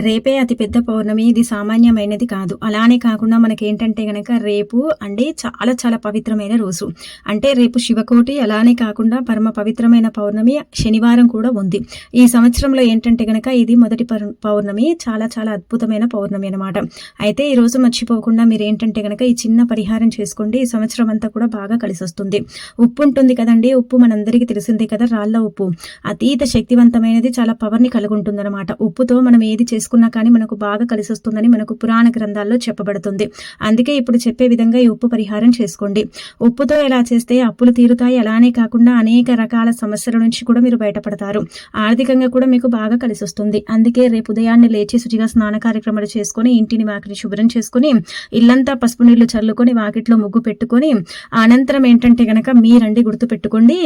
రేపే అతిపెద్ద పౌర్ణమి ఇది సామాన్యమైనది కాదు. అలానే కాకుండా మనకేంటంటే గనక రేపు అంటే చాలా చాలా పవిత్రమైన రోజు. అంటే రేపు శివకోటి అలానే కాకుండా పరమ పవిత్రమైన పౌర్ణమి శనివారం కూడా ఉంది. ఈ సంవత్సరంలో ఏంటంటే గనక ఇది మొదటి పౌర్ణమి చాలా చాలా అద్భుతమైన పౌర్ణమి అనమాట అయితే ఈ రోజు మర్చిపోకుండా మీరు ఏంటంటే గనక ఈ చిన్న పరిహారం చేసుకోండి. ఈ సంవత్సరం అంతా కూడా బాగా కలిసి వస్తుంది ఉప్పు ఉంటుంది కదండి ఉప్పు మనందరికీ తెలిసిందే కదా రాళ్ళ ఉప్పు. అతీత శక్తివంతమైనది చాలా పవర్ని కలుగుంటుందన్నమాట. అనమాట ఉప్పుతో మనం ఏది తీసుకున్నా కానీ మనకు బాగా కలిసి వస్తుందని మనకు పురాణ గ్రంథాల్లో చెప్పబడుతుంది. అందుకే ఇప్పుడు చెప్పే విధంగా ఈ ఉప్పు పరిహారం చేసుకోండి. ఉప్పుతో ఎలా చేస్తే అప్పులు తీరుతాయి? అలానే కాకుండా అనేక రకాల సమస్యల నుంచి కూడా మీరు బయటపడతారు. ఆర్థికంగా కూడా మీకు బాగా కలిసి వస్తుంది అందుకే రేపు ఉదయాన్నే లేచి శుచిగా స్నాన కార్యక్రమాలు చేసుకుని ఇంటిని వాకిటి శుభ్రం చేసుకుని ఇల్లంతా పసుపు నీళ్ళు చల్లుకొని వాకిట్లో ముగ్గు పెట్టుకొని అనంతరం ఏంటంటే గనక మీరండి గుర్తు పెట్టుకోండి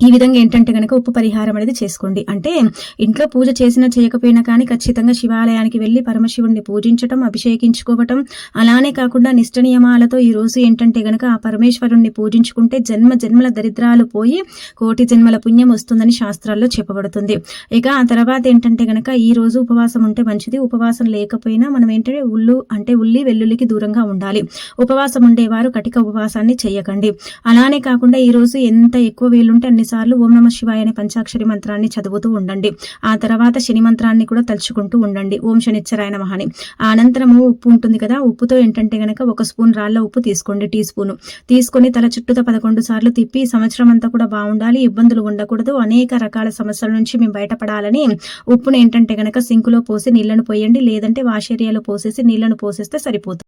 ఈ విధంగా ఏంటంటే కనుక ఉప్పు పరిహారం అనేది చేసుకోండి. అంటే ఇంట్లో పూజ చేసినా చేయకపోయినా కానీ ఖచ్చితంగా శివాలయానికి వెళ్ళి పరమశివుణ్ణి పూజించటం అభిషేకించుకోవటం అలానే కాకుండా నిష్ట నియమాలతో ఈ రోజు ఏంటంటే కనుక ఆ పరమేశ్వరుణ్ణి పూజించుకుంటే జన్మ జన్మల దరిద్రాలు పోయి కోటి జన్మల పుణ్యం వస్తుందని శాస్త్రాల్లో చెప్పబడుతుంది. ఇక ఆ తర్వాత ఏంటంటే కనుక ఈ రోజు ఉపవాసం ఉంటే మంచిది. ఉపవాసం లేకపోయినా మనం ఏంటంటే ఉల్లు అంటే ఉల్లి వెల్లుల్లికి దూరంగా ఉండాలి. ఉపవాసం ఉండేవారు కటిక ఉపవాసాన్ని చేయకండి. అలానే కాకుండా ఈ రోజు ఎంత ఎక్కువ వీలుంటే అన్ని సార్లు ఓం నమ శివాయ అనే పంచాక్షరి మంత్రాన్ని చదువుతూ ఉండండి. ఆ తర్వాత శని మంత్రాన్ని కూడా తలుచుకుంటూ ఉండండి. ఓం శనిచ్చరాయ మహాని అనంతరము ఉప్పు ఉంటుంది కదా ఉప్పుతో ఏంటంటే గనక ఒక స్పూన్ రాళ్ళ ఉప్పు తీసుకోండి టీ స్పూన్. తీసుకొని తల చుట్టూతో పదకొండు సార్లు తిప్పి సంవత్సరం అంతా కూడా బాగుండాలి ఇబ్బందులు ఉండకూడదు అనేక రకాల సమస్యల నుంచి మేము బయటపడాలని ఉప్పును ఏంటంటే గనక సింకులో పోసి నీళ్ళను పోయండి లేదంటే వాష్ ఏరియాలో పోసేసి నీళ్ళను పోసేస్తే సరిపోతుంది.